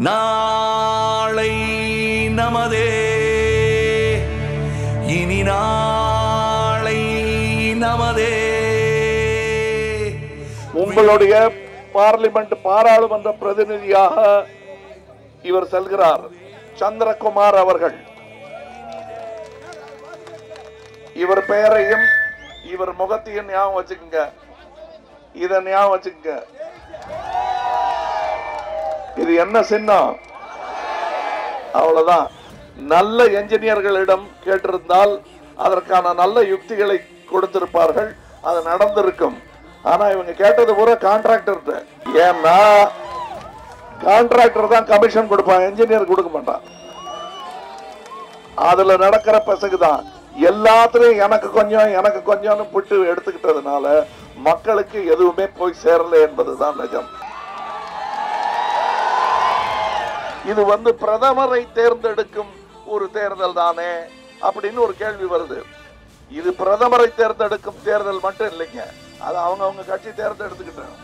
நாளை நமதே. இனி நாளை நமதே. உங்களுடைய பார்லிமெண்ட் பாராளுமன்ற பிரதிநிதியாக இவர் செல்கிறார். சந்திரகுமார் அவர்கள். இவர் பெயரையும் இவர் முகத்தையும் ஞாபகம் வச்சுக்கோங்க. இதை ஞாபகம் வச்சுக்கோங்க. இது என்ன சின்னம்? அவ்வளவுதான். நல்ல என்ஜினியர்களிடம் கேட்டிருந்தால் அதற்கான நல்ல யுக்திகளை கொடுத்திருப்பார்கள். அது நடந்திருக்கும். ஆனா இவங்க கேட்டது பூரா கான்ட்ராக்டர் ஏன்னா கான்ட்ராக்டர் தான் கமிஷன் கொடுப்பான். என்ஜினியர் கொடுக்க மாட்டான். அதுல நடக்கிற பசங்க தான். எல்லாத்துலயும் எனக்கு கொஞ்சம் எனக்கு கொஞ்சம்னு புட்டு எடுத்துக்கிட்டதுனால மக்களுக்கு எதுவுமே போய் சேரல என்பதுதான் நிஜம். இது வந்து பிரதமரை தேர்ந்தெடுக்கும் ஒரு தேர்தல் தானே அப்படின்னு ஒரு கேள்வி வருது. இது பிரதமரை தேர்ந்தெடுக்கும் தேர்தல் மட்டும் இல்லைங்க. அது அவங்க அவங்க கட்சி தேர்ந்தெடுத்துக்கிட்டாங்க.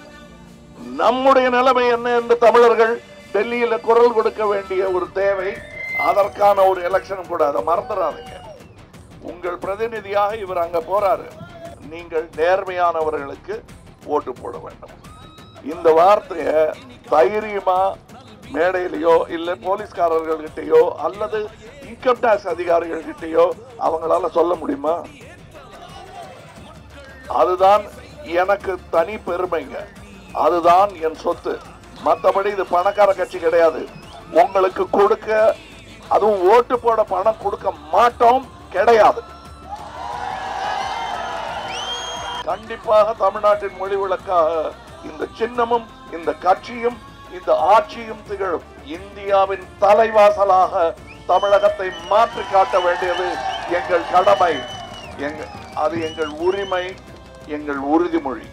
நம்முடைய நிலைமை என்ன என்று தமிழர்கள் டெல்லியில குரல் கொடுக்க வேண்டிய ஒரு தேவை அதற்கான ஒரு எலெக்ஷன் கூட அதை மறந்துடாதீங்க. உங்கள் பிரதிநிதியாக இவர் அங்க போறாரு. நீங்கள் நேர்மையானவர்களுக்கு ஓட்டு போட வேண்டும். இந்த வார்த்தையை தைரியமா மேடையிலையோ இல்லை போலீஸ்காரர்கள்கிட்டயோ அல்லது இன்கம் டேக்ஸ் அதிகாரிகள்கிட்டயோ அவங்களால சொல்ல முடியுமா? அதுதான் எனக்கு தனி பெருமைங்க. அதுதான் என் சொத்து. மற்றபடி இது பணக்கார கட்சி கிடையாது. உங்களுக்கு கொடுக்க அதுவும் ஓட்டு போட பணம் கொடுக்க மாட்டோம் கிடையாது. கண்டிப்பாக தமிழ்நாட்டின் மொழி விளக்காக இந்த சின்னமும் இந்த கட்சியும் இந்த ஆட்சியும் திகழும். இந்தியாவின் தலைவாசலாக தமிழகத்தை மாற்றி காட்ட வேண்டியது எங்கள் கடமை. எங்கள் அது எங்கள் உரிமை எங்கள் உறுதிமொழி.